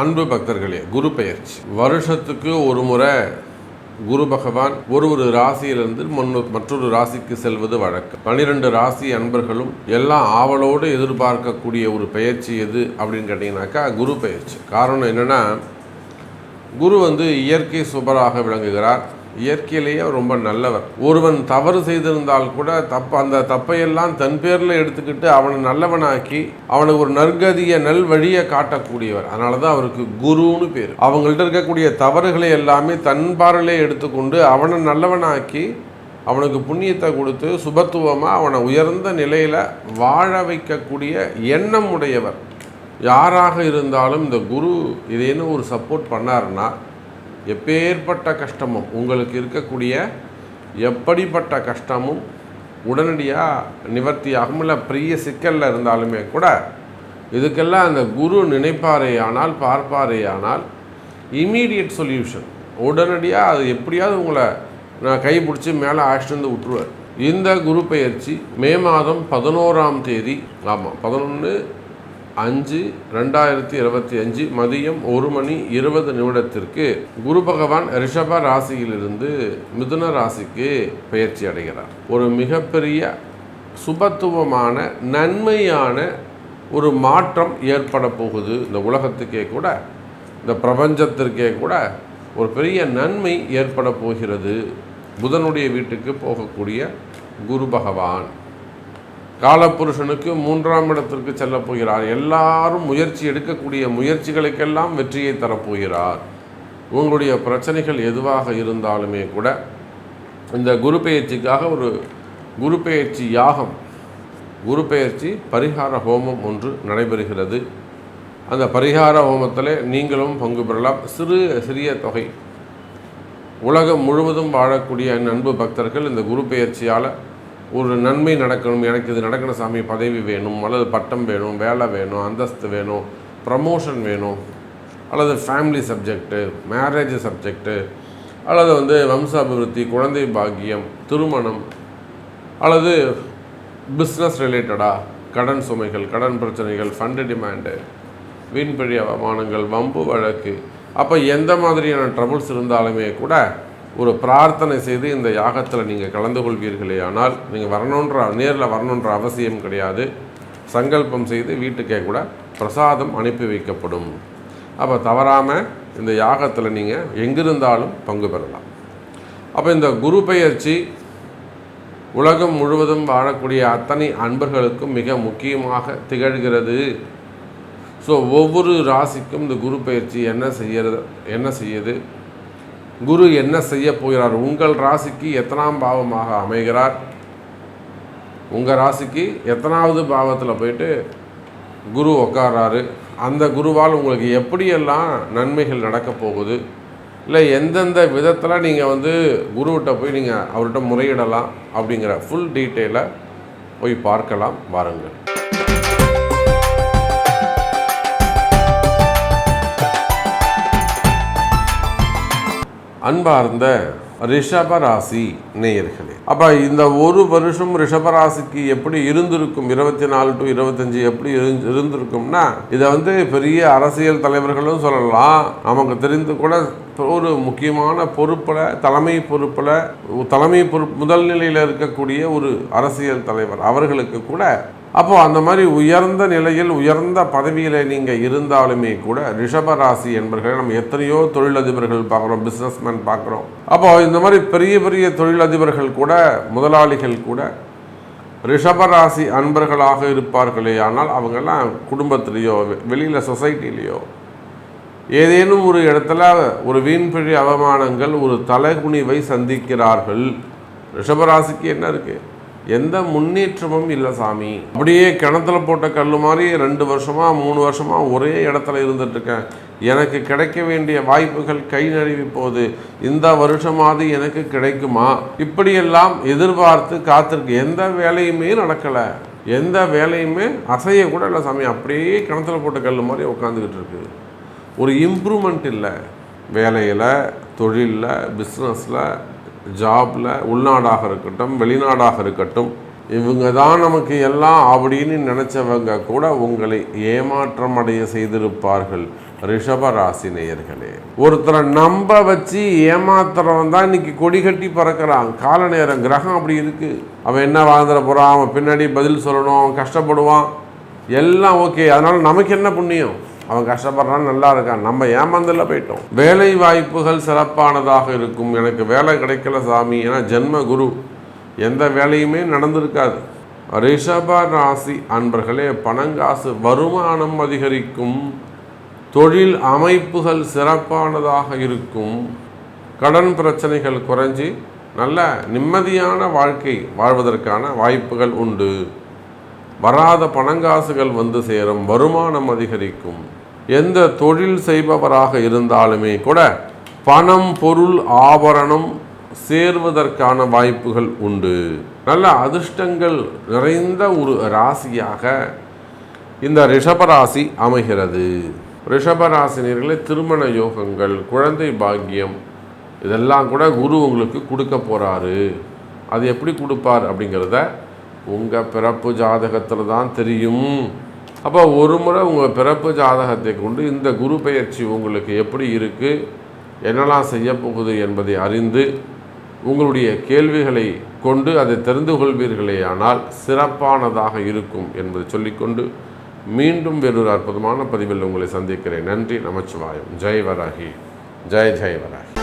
அன்பு பக்தர்களே குரு பெயர்ச்சி. வருஷத்துக்கு ஒரு முறை குரு பகவான் ஒரு ஒரு ராசியிலிருந்து முன்னு மற்றொரு ராசிக்கு செல்வது வழக்கம். பன்னிரெண்டு ராசி அன்பர்களும் எல்லாம் ஆவலோடு எதிர்பார்க்கக்கூடிய ஒரு பெயர்ச்சி எது அப்படின்னு கேட்டிங்கனாக்கா குரு பெயர்ச்சி. காரணம் என்னென்னா குரு வந்து இயற்கை சுபராக விளங்குகிறார். இயற்கையிலேயே ரொம்ப நல்லவர். ஒருவன் தவறு செய்திருந்தால் கூட தப்பு அந்த தப்பையெல்லாம் தன் பேரில் எடுத்துக்கிட்டு அவனை நல்லவனாக்கி அவனுக்கு ஒரு நற்கதியை நல் வழியை காட்டக்கூடியவர். அதனால தான் அவருக்கு குருன்னு பேர். அவங்கள்ட்ட இருக்கக்கூடிய தவறுகளை எல்லாமே தன் பார்வையிலே எடுத்துக்கொண்டு அவனை நல்லவனாக்கி அவனுக்கு புண்ணியத்தை கொடுத்து சுபத்துவமாக அவனை உயர்ந்த நிலையில் வாழ வைக்கக்கூடிய எண்ணம் உடையவர். யாராக இருந்தாலும் இந்த குரு இதேன்னு ஒரு சப்போர்ட் பண்ணாருன்னா எப்பேற்பட்ட கஷ்டமும் உங்களுக்கு இருக்கக்கூடிய எப்படிப்பட்ட கஷ்டமும் உடனடியாக நிவர்த்தியாகும். இல்லை பெரிய சிக்கலில் இருந்தாலுமே கூட இதுக்கெல்லாம் அந்த குரு நினைப்பாரேயானால் பார்ப்பாரேயானால் இமீடியட் சொல்யூஷன் உடனடியாக அது எப்படியாவது உங்களை நான் கைப்பிடிச்சி மேலே அழைச்சிட்டு வந்து விட்டுருவார். இந்த குரு பயிற்சி மே மாதம் பதினோராம் தேதி ஆமாம் பதினொன்று அஞ்சு ரெண்டாயிரத்தி இருபத்தி அஞ்சு மதியம் ஒரு மணி இருபது நிமிடத்திற்கு குரு பகவான் ரிஷப ராசியிலிருந்து மிதுன ராசிக்கு பெயர்ச்சி அடைகிறார். ஒரு மிகப்பெரிய சுபத்துவமான நன்மையான ஒரு மாற்றம் ஏற்பட போகுது இந்த உலகத்துக்கே கூட. இந்த பிரபஞ்சத்திற்கே கூட ஒரு பெரிய நன்மை ஏற்பட போகிறது. புதனுடைய வீட்டுக்கு போகக்கூடிய குரு பகவான். காலப்புருஷனுக்கு மூன்றாம் இடத்திற்கு செல்ல போகிறார். எல்லாரும் முயற்சி எடுக்கக்கூடிய முயற்சிகளுக்கெல்லாம் வெற்றியை தரப்போகிறார். உங்களுடைய பிரச்சனைகள் எதுவாக இருந்தாலுமே கூட இந்த குரு பெயர்ச்சிக்காக ஒரு குரு பெயர்ச்சி யாகம் குரு பெயர்ச்சி பரிகார ஹோமம் ஒன்று நடைபெறுகிறது. அந்த பரிகார ஹோமத்தில் நீங்களும் பங்கு பெறலாம். சிறு சிறிய தொகை. உலகம் முழுவதும் வாழக்கூடிய நண்பு பக்தர்கள் இந்த குரு பெயர்ச்சியால் ஒரு நன்மை நடக்கணும் எனக்கு இது நடக்கணும் சாமி பதவி வேணும் அல்லது பட்டம் வேணும் வேலை வேணும் அந்தஸ்து வேணும் ப்ரமோஷன் வேணும் அல்லது ஃபேமிலி சப்ஜெக்ட்டு மேரேஜ் சப்ஜெக்ட்டு அல்லது வந்து வம்ச அபிவிருத்தி குழந்தை பாக்கியம் திருமணம் அல்லது பிஸ்னஸ் ரிலேட்டடாக கடன் சுமைகள் கடன் பிரச்சனைகள் ஃபண்டு டிமாண்டு வீண்பழி அவமானங்கள் வம்பு வழக்கு. அப்போ எந்த மாதிரியான ட்ரபுள்ஸ் இருந்தாலுமே கூட ஒரு பிரார்த்தனை செய்து இந்த யாகத்தில் நீங்கள் கலந்து கொள்வீர்களே ஆனால் நீங்கள் வரணுன்ற நேரில் வரணுன்ற அவசியம் கிடையாது. சங்கல்பம் செய்து வீட்டுக்கே கூட பிரசாதம் அனுப்பி வைக்கப்படும். அப்போ தவறாமல் இந்த யாகத்தில் நீங்கள் எங்கிருந்தாலும் பங்கு பெறலாம். அப்போ இந்த குரு பெயர்ச்சி உலகம் முழுவதும் வாழக்கூடிய அத்தனை அன்பர்களுக்கும் மிக முக்கியமாக திகழ்கிறது. ஸோ ஒவ்வொரு ராசிக்கும் இந்த குரு பயிற்சி என்ன செய்யறது என்ன செய்யுது? குரு என்ன செய்ய போகிறார்? உங்கள் ராசிக்கு எத்தனாம் பாவமாக அமைகிறார்? உங்கள் ராசிக்கு எத்தனாவது பாவத்தில் போயிட்டு குரு உக்காராரு. அந்த குருவால் உங்களுக்கு எப்படியெல்லாம் நன்மைகள் நடக்க போகுது? இல்லை எந்தெந்த விதத்தில் நீங்கள் வந்து குருவிட்ட போய் நீங்கள் அவர்கிட்ட முறையிடலாம் அப்படிங்கிற ஃபுல் டீட்டெயிலை போய் பார்க்கலாம் வாருங்கள். அன்பார்ந்த ரிஷபராசி நேயர்களே. அப்போ இந்த ஒரு வருஷம் ரிஷபராசிக்கு எப்படி இருந்திருக்கும்? இருபத்தி நாலு டு இருபத்தஞ்சி எப்படி இருந்திருக்கும்னா இதை வந்து பெரிய அரசியல் தலைவர்களும் சொல்லலாம். நமக்கு தெரிந்து கூட ஒரு முக்கியமான பொறுப்பில் தலைமை பொறுப்பில் தலைமை பொறுப்பு முதல் நிலையில் இருக்கக்கூடிய ஒரு அரசியல் தலைவர் அவர்களுக்கு கூட அப்போ அந்த மாதிரி உயர்ந்த நிலையில் உயர்ந்த பதவியில் நீங்கள் இருந்தாலுமே கூட ரிஷபராசி என்பர்களை நம்ம எத்தனையோ தொழிலதிபர்கள் பார்க்குறோம் பிஸ்னஸ்மேன் பார்க்குறோம். அப்போ இந்த மாதிரி பெரிய பெரிய தொழிலதிபர்கள் கூட முதலாளிகள் கூட ரிஷபராசி அன்பர்களாக இருப்பார்களே ஆனால் அவங்கெல்லாம் குடும்பத்திலேயோ வெளியில் சொசைட்டிலேயோ ஏதேனும் ஒரு இடத்துல ஒரு வீண்பிழி அவமானங்கள் ஒரு தலைகுனிவை சந்திக்கிறார்கள். ரிஷபராசிக்கு என்ன இருக்குது எந்த முன்னேற்றமும் இல்லை சாமி. அப்படியே கிணத்துல போட்ட கல் மாதிரி ரெண்டு வருஷமா மூணு வருஷமா ஒரே இடத்துல இருந்துட்டு இருக்கேன் எனக்கு கிடைக்க வேண்டிய வாய்ப்புகள் கை நழுவி போகுது. இந்த வருஷமாவது எனக்கு கிடைக்குமா? இப்படியெல்லாம் எதிர்பார்த்து காத்திருக்கு எந்த வேலையுமே நடக்கலை. எந்த வேலையுமே அசைய கூட இல்லை சாமி. அப்படியே கிணத்துல போட்ட கல் மாதிரி உட்காந்துக்கிட்டு இருக்கு ஒரு இம்ப்ரூவ்மெண்ட் இல்லை. வேலையில் தொழிலில் பிஸ்னஸில் ஜாபில் உள்நாடாக இருக்கட்டும் வெளிநாடாக இருக்கட்டும் இவங்க தான் நமக்கு எல்லாம் அப்படின்னு நினச்சவங்க கூட உங்களை ஏமாற்றம் அடைய செய்திருப்பார்கள். ரிஷப ராசி நேயர்களே ஒருத்தரை நம்ப வச்சு ஏமாத்துறவன் தான் இன்னைக்கு கொடி கட்டி பறக்கிறான். கால நேரம் கிரகம் அப்படி இருக்கு. அவன் என்ன வாழ்ந்துட போகிறான் அவன் பின்னாடி பதில் சொல்லணும் அவன் கஷ்டப்படுவான். எல்லாம் ஓகே. அதனால் நமக்கு என்ன புண்ணியம்? அவன் கஷ்டப்படுறான் நல்லா இருக்கான். நம்ம ஏமாந்தல போயிட்டோம். வேலை வாய்ப்புகள் சிறப்பானதாக இருக்கும். எனக்கு வேலை கிடைக்கல சாமி. ஏன்னா ஜென்ம குரு. எந்த வேலையுமே நடந்திருக்காது. ரிஷப ராசி அன்பர்களே பணங்காசு வருமானம் அதிகரிக்கும். தொழில் அமைப்புகள் சிறப்பானதாக இருக்கும். கடன் பிரச்சனைகள் குறைஞ்சி நல்ல நிம்மதியான வாழ்க்கை வாழ்வதற்கான வாய்ப்புகள் உண்டு. வராத பணங்காசுகள் வந்து சேரும். வருமானம் அதிகரிக்கும். எந்த தொழில் செய்பவராக இருந்தாலுமே கூட பணம் பொருள் ஆபரணம் சேர்வதற்கான வாய்ப்புகள் உண்டு. நல்ல அதிர்ஷ்டங்கள் நிறைந்த ஒரு ராசியாக இந்த ரிஷபராசி அமைகிறது. ரிஷபராசினியர்களே திருமண யோகங்கள் குழந்தை பாக்கியம் இதெல்லாம் கூட குரு உங்களுக்கு கொடுக்க போகிறாரு அது எப்படி கொடுப்பார் அப்படிங்கிறத உங்கள் பிறப்பு ஜாதகத்தில் தான் தெரியும். அப்போ ஒரு முறை உங்கள் பிறப்பு ஜாதகத்தை கொண்டு இந்த குரு பயிற்சி உங்களுக்கு எப்படி இருக்குது என்னெல்லாம் செய்யப்போகுது என்பதை அறிந்து உங்களுடைய கேள்விகளை கொண்டு அதை தெரிந்து கொள்வீர்களே ஆனால் சிறப்பானதாக இருக்கும் என்பதை சொல்லிக்கொண்டு மீண்டும் வேறொரு அற்புதமான பதிவில் உங்களை சந்திக்கிறேன். நன்றி நமச்சிவாயம். ஜெய் வராகி. ஜெய் ஜெய் வராகி.